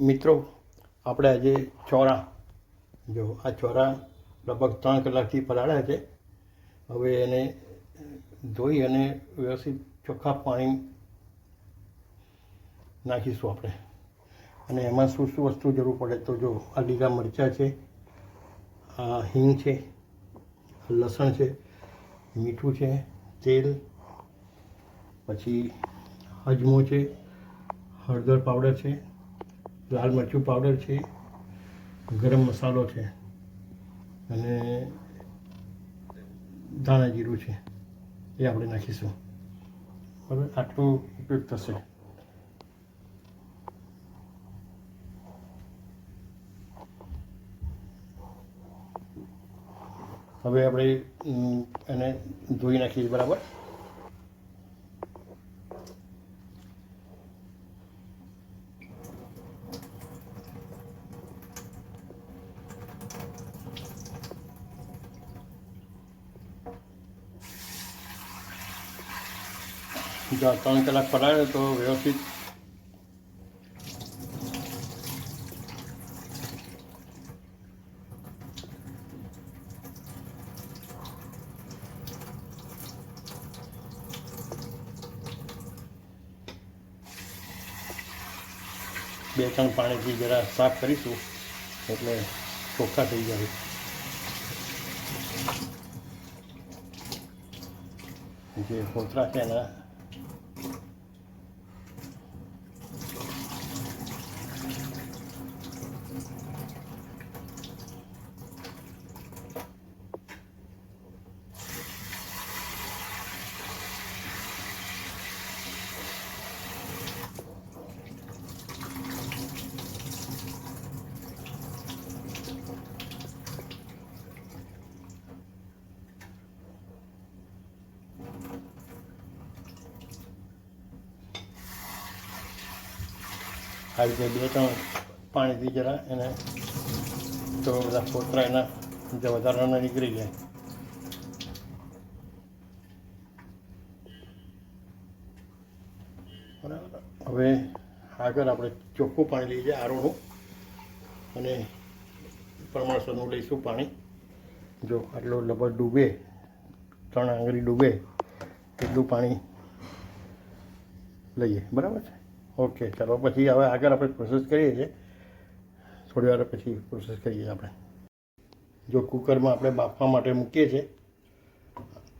મિત્રો, આપણે આજે ચોરા. જો, આ ચોરા લગભગ ત્રણ કલાકથી પલાળ્યા છે. હવે એને ધોઈ અને વ્યવસ્થિત ચોખ્ખા પાણી નાખીશું આપણે. અને એમાં શું શું વસ્તુ જરૂર પડે તો જો, આ લીલા મરચાં છે, આ હિંગ છે લસણ છે, મીઠું છે, તેલ, પછી અજમો છે, હળદર પાવડર છે લાલ મરચું પાવડર છે, ગરમ મસાલો છે અને ધાણા જીરું છે, એ આપણે નાખીશું. હવે આટલું ઉપયોગ થશે. હવે આપણે એને ધોઈ નાખીએ બરાબર? ત્રણ કલાક પલાળે તો વ્યવસ્થિત. બે ત્રણ પાણીથી જરા સાફ કરીશું, એટલે ચોખ્ખા થઈ જાય જે હોતરા છે એના આ રીતે બે ત્રણ પાણીથી જરા એને તો બધા કોતરા એના જે વધારાના નીકળી જાય. બરાબર. હવે આગળ આપણે ચોખ્ખું પાણી લઈ જાય આરોનું અને પ્રમાણસરનું લઈશું પાણી. જો આટલો લગભગ ડૂબે, ત્રણ આંગળી ડૂબે, એટલું પાણી લઈએ. બરાબર છે? ઓકે, ચાલો, પછી હવે આગળ આપણે પ્રોસેસ કરીએ છીએ. થોડી વાર પછી પ્રોસેસ કરીએ આપણે. જો કુકરમાં આપણે બાફવા માટે મૂકીએ છીએ,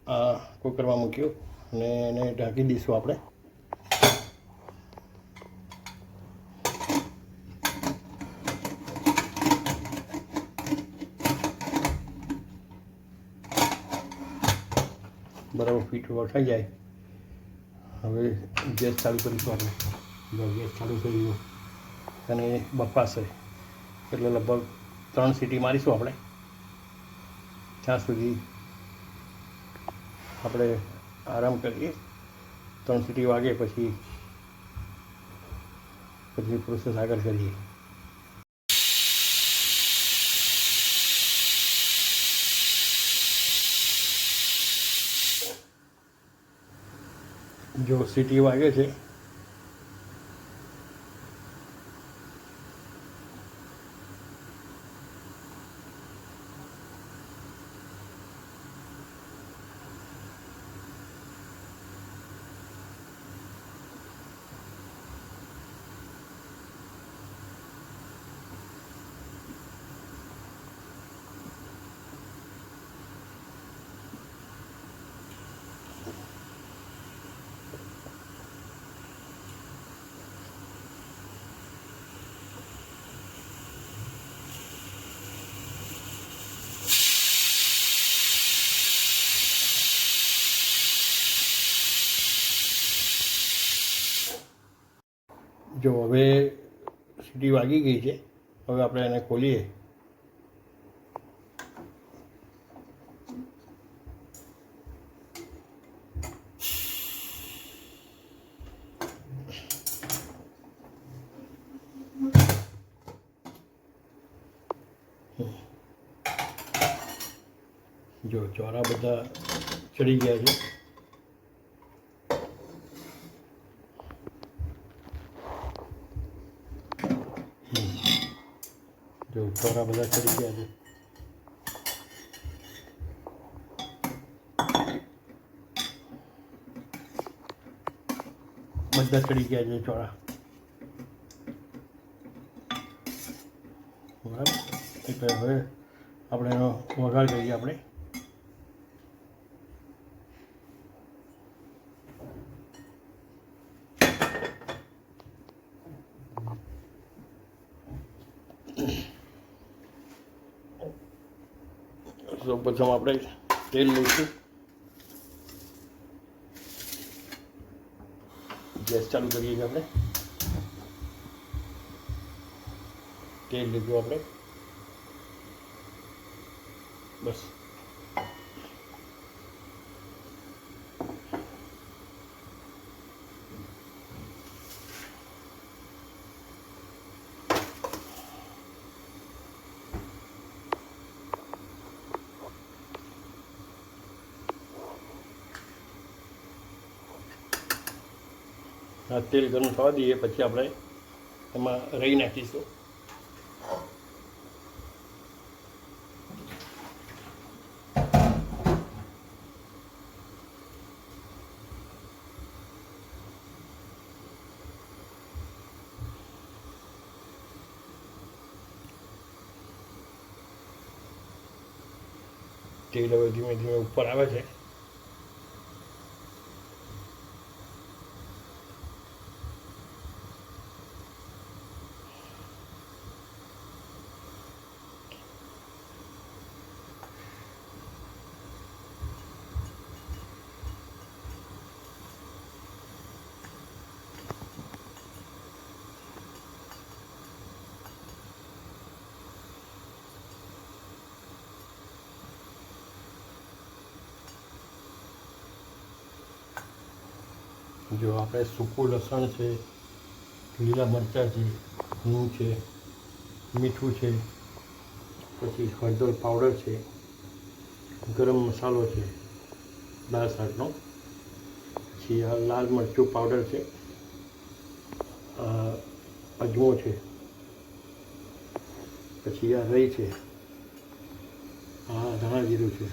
આ કુકરમાં મૂક્યું અને એને ઢાંકી દઈશું આપણે. બરાબર, ફીટ વખાઈ જાય. હવે ગેસ ચાલુ કરીશું આપણે. ગેસ ચાલુ થઈ ગયો અને બપાસે એટલે લગભગ ત્રણ સીટી મારીશું આપણે. ત્યાં સુધી આપણે આરામ કરીએ, ત્રણ સીટી વાગે પછી પછી પ્રોસેસ આગળ કરીએ. જો સીટી વાગે છે જો હવે સીટી વાગી ગઈ છે, હવે આપણે એને ખોલીએ. જો ચોરા બધા ચડી ગયા છે. ચોરા બધા ચડી ગયા છે બધા ચડી ગયા છે ચોળા બરાબર એટલે હવે આપણે એનો વઘાર કરીએ આપણે પ્રથમ આપણે તેલ લઈશું. ગેસ ચાલુ કરીએ છીએ આપણે. તેલ લીધું આપણે. બસ. તેલ ગરમ થવા દઈએ, પછી આપણે એમાં રહી નાખીશું. તેલ હવે ધીમે ધીમે ઉપર આવે છે. જો આપણે સૂકું લસણ છે, લીલા મરચાં છે હિંગ છે, મીઠું છે, પછી હળદર પાવડર છે, ગરમ મસાલો છે, દાળ શાકનો પછી આ લાલ મરચું પાવડર છે અજમો છે, પછી આ રહી છે, આ ધાણા જીરું છે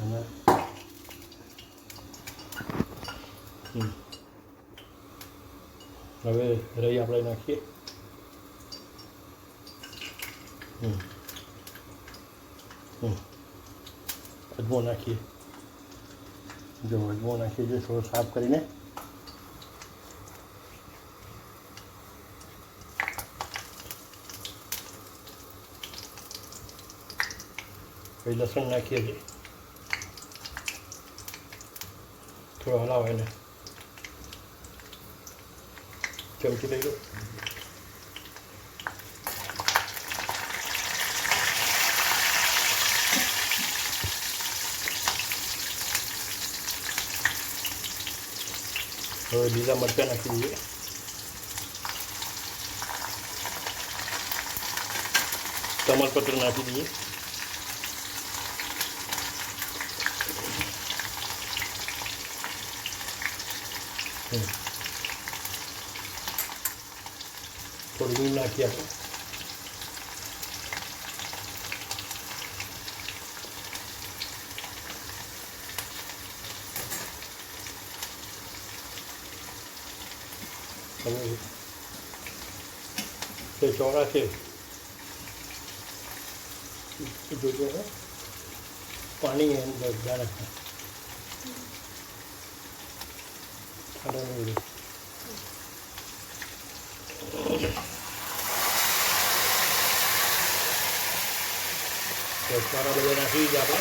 અને હમ. હવે રહી આપણે નાખીએ. અજમો નાખીએ. જો અજમો નાખીએ છીએ થોડો સાફ કરીને. લસણ નાખીએ છીએ થોડો હલાવો એને. ચમચી લઈ લો હવે લીલા મરચાં નાખી દઈએ તમાલપત્ર નાખી દઈએ હમ. થોડું નાખીએ આપણે હવે તે ચોળા છે જોજો પાણી અંદર જાણે ઠંડા નહીં સારા બધા નાખી દીધા આપણે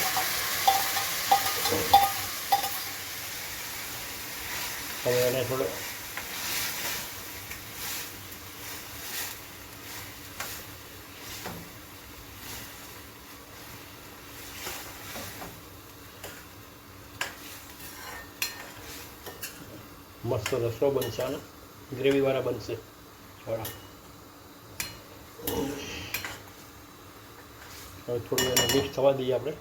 હવે એને થોડો મસ્ત રસો બનશે ગ્રેવી ગ્રેવીવાળા બનશે હવે થોડું મિક્સ થવા દઈએ આપણે.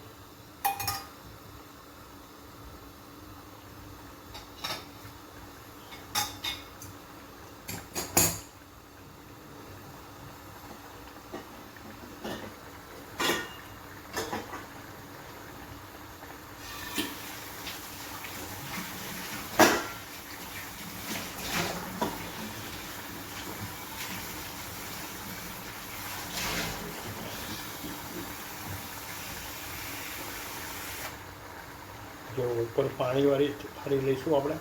ઉપર પાણીવાળી થાળી લઈશું આપણે.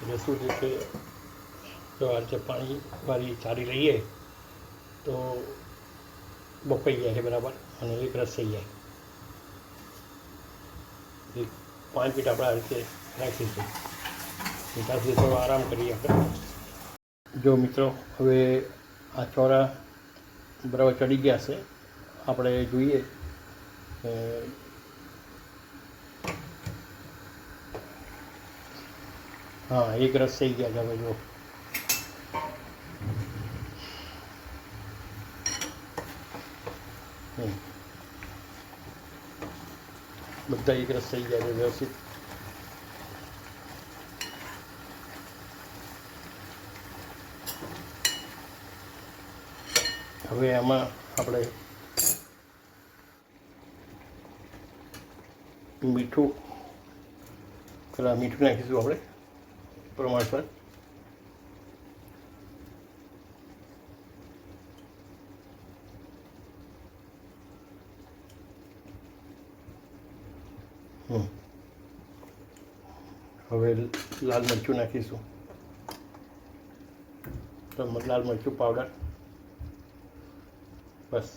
એટલે શું છે કે જો આ રીતે પાણીવાળી થાળી લઈએ તો બફાઈ જાય છે બરાબર અને એક રસ થઈ જાય. પાંચ મિનિટ આપણે આ રીતે રાખીશું. ત્યાં થોડો આરામ કરીએ આપણે. જો મિત્રો, હવે આ ચોરા બરાબર ચડી ગયા છે. આપણે જોઈએ હા, એક રસ થઈ ગયા હવે જો. બધા એક રસ થઈ ગયા છે વ્યવસ્થિત હવે આમાં આપણે મીઠું. પેલા મીઠું નાખીશું આપણે પ્રમાણસર હવે લાલ મરચું નાખીશું. લાલ મરચું પાવડર બસ.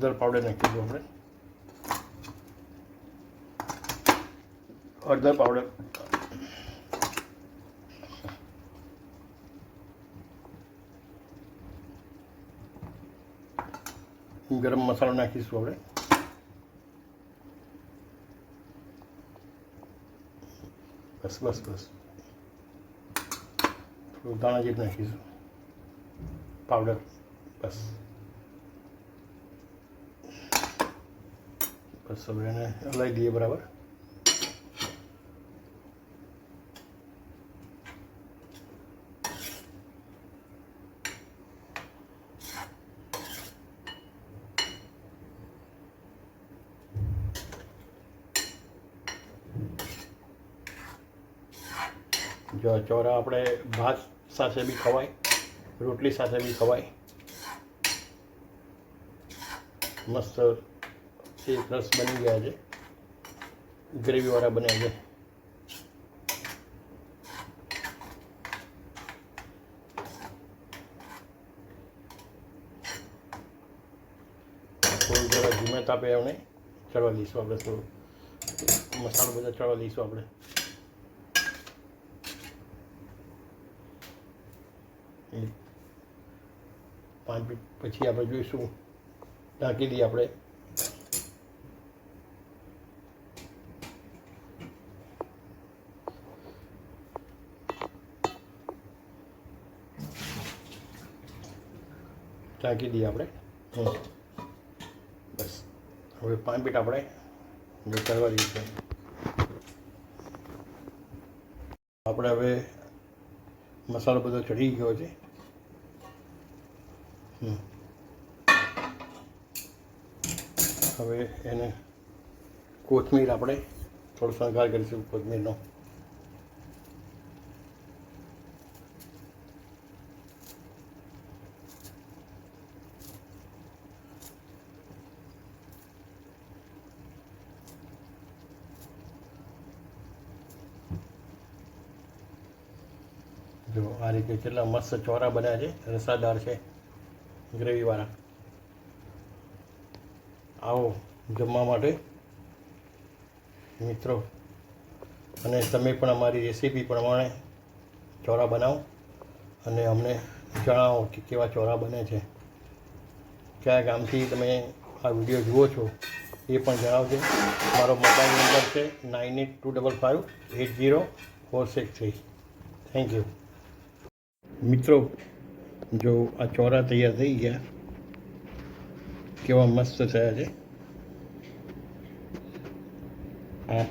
હળદર પાવડર નાખીશું આપણે હળદર પાવડર. ગરમ મસાલો નાખીશું આપણે. બસ બસ બસ. થોડું દાણા જેટ નાખીશું. પાવડર. બસ. બસ એને હલાવી દઈએ બરાબર. જો ચોરા આપણે ભાત સાથે બી ખવાય, રોટલી સાથે બી ખવાય. મસ્ત એક રસ બની ગયા છે. ગ્રેવીવાળા બન્યા છે. થોડું જરા ધીમે તાપે આપણે ચડવા દઈશું આપણે થોડું. મસાલો બધા ચડવા દઈશું આપણે. પાંચ મિનિટ પછી આપણે જોઈશું. ઢાંકી દઈએ આપણે. ઢાંકી દઈએ આપણે. બસ. હવે મિનિટ આપણે કરવા દઈએ છે. આપણે હવે મસાલો બધો ચડી ગયો છે. હમ. હવે એને કોથમીર આપણે થોડો શણગાર કરીશું કોથમીરનો. જો આ રીતે કેટલા મસ્ત ચોરા બન્યા છે, રસાદાર છે, ગ્રેવીવાળા. આવો જમવા માટે. મિત્રો, અને તમે પણ અમારી રેસીપી પ્રમાણે ચોરા બનાવો અને અમને જણાવો કે કેવા ચોરા બને છે. કયા ગામથી તમે આ વીડિયો જુઓ છો એ પણ જણાવજો. મારો મોબાઈલ નંબર છે nine eight two double five eight zero four six three. Thank you. મિત્રો, જો આ ચોરા તૈયાર થઈ ગયા, કેવા મસ્ત થયા છે. હા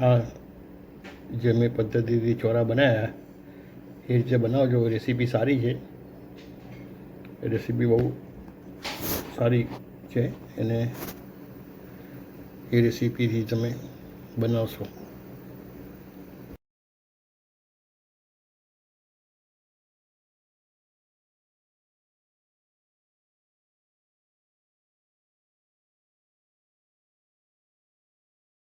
હા જે મેં પદ્ધતિથી ચોરા બનાવ્યા, એ રીતે બનાવજો. રેસીપી સારી છે. રેસીપી બહુ સારી છે. અને એ રેસીપીથી તમે બનાવશો.